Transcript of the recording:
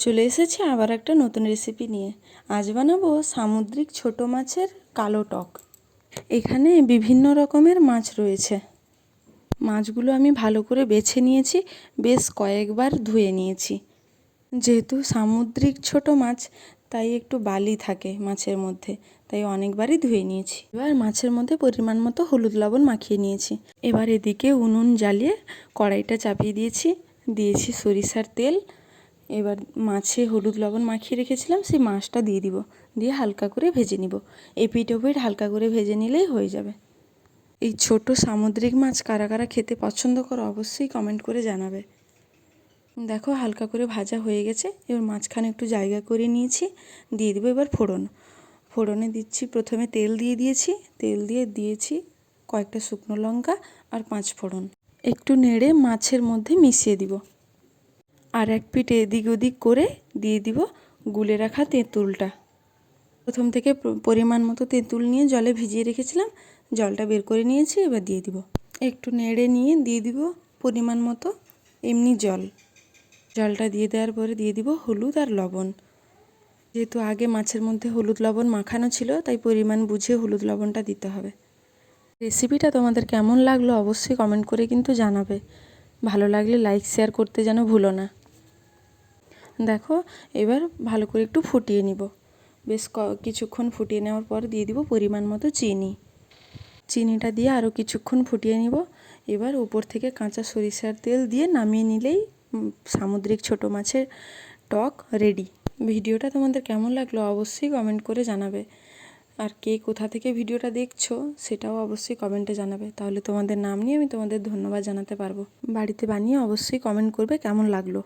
চলে এসেছি আবার একটা নতুন রেসিপি নিয়ে। আজ বানাবো সামুদ্রিক ছোট মাছের কালো টক। এখানে বিভিন্ন রকমের মাছ রয়েছে। মাছগুলো আমি ভালো করে বেছে নিয়েছি, বেশ কয়েকবার ধুয়ে নিয়েছি। যেহেতু সামুদ্রিক ছোট মাছ, তাই একটু বালি থাকে মাছের মধ্যে, তাই অনেকবারই ধুয়ে নিয়েছি। এবার মাছের মধ্যে পরিমাণ মতো হলুদ লবণ মাখিয়ে নিয়েছি। এবার এদিকে উনুন জ্বালিয়ে কড়াইটা চাপিয়ে দিয়েছি। দিয়েছি সরিষার তেল এবার মাছে হলুদ লবণ মাখিয়ে রেখেছিলাম, সেই মাছটা দিয়ে দিব। দিয়ে হালকা করে ভেজে নিব। এপিট ওপিট হালকা করে ভেজে নিলেই হয়ে যাবে। এই ছোট সামুদ্রিক মাছ কারা কারা খেতে পছন্দ করো অবশ্যই কমেন্ট করে জানাবে। দেখো হালকা করে ভাজা হয়ে গেছে, এবার মাঝখানে একটু জায়গা করে নিয়েছি, দিয়ে দেবো এবার ফোড়ন। ফোড়নে দিচ্ছি, প্রথমে তেল দিয়ে দিয়েছি, তেল দিয়ে দিয়েছি কয়েকটা শুকনো লঙ্কা আর পাঁচ ফোড়ন। একটু নেড়ে মাছের মধ্যে মিশিয়ে দিব। আর এক পিঠ এদিক ওদিক করে দিয়ে দিব গুলে রাখা তেঁতুলটা। প্রথম থেকে পরিমাণ মতো তেঁতুল নিয়ে জলে ভিজিয়ে রেখেছিলাম। জলটা বের করে নিয়েছি, এবার দিয়ে দিব। একটু নেড়ে নিয়ে দিয়ে দিব পরিমাণ মতো এমনি জল। জলটা দিয়ে দেওয়ার পরে দিয়ে দিব হলুদ আর লবণ। যেহেতু আগে মাছের মধ্যে হলুদ লবণ মাখানো ছিল, তাই পরিমাণ বুঝে হলুদ লবণটা দিতে হবে। রেসিপিটা তোমাদের কেমন লাগল অবশ্যই কমেন্ট করে কিন্তু জানাবে। ভালো লাগলে লাইক, শেয়ার করতে যেন ভুলো না। দেখো, এবার ভালো করে একটু ফুটিয়ে নিব। বেশ কিছুক্ষণ ফুটিয়ে নেওয়ার পর দিয়ে দিব পরিমাণ মতো চিনি। চিনিটা দিয়ে আরও কিছুক্ষণ ফুটিয়ে নিব। এবার উপর থেকে কাঁচা সরিষার তেল দিয়ে নামিয়ে নিলেই সামুদ্রিক ছোট মাছের টক রেডি। ভিডিওটা তোমাদের কেমন লাগল অবশ্যই কমেন্ট করে জানাবে। আর কে কোথা থেকে ভিডিওটা দেখছ সেটাও অবশ্যই কমেন্টে জানাবে। তাহলে তোমাদের নাম নিয়ে আমি তোমাদের ধন্যবাদ জানাতে পারব। বাড়িতে বানিয়ে অবশ্যই কমেন্ট করবে কেমন লাগল।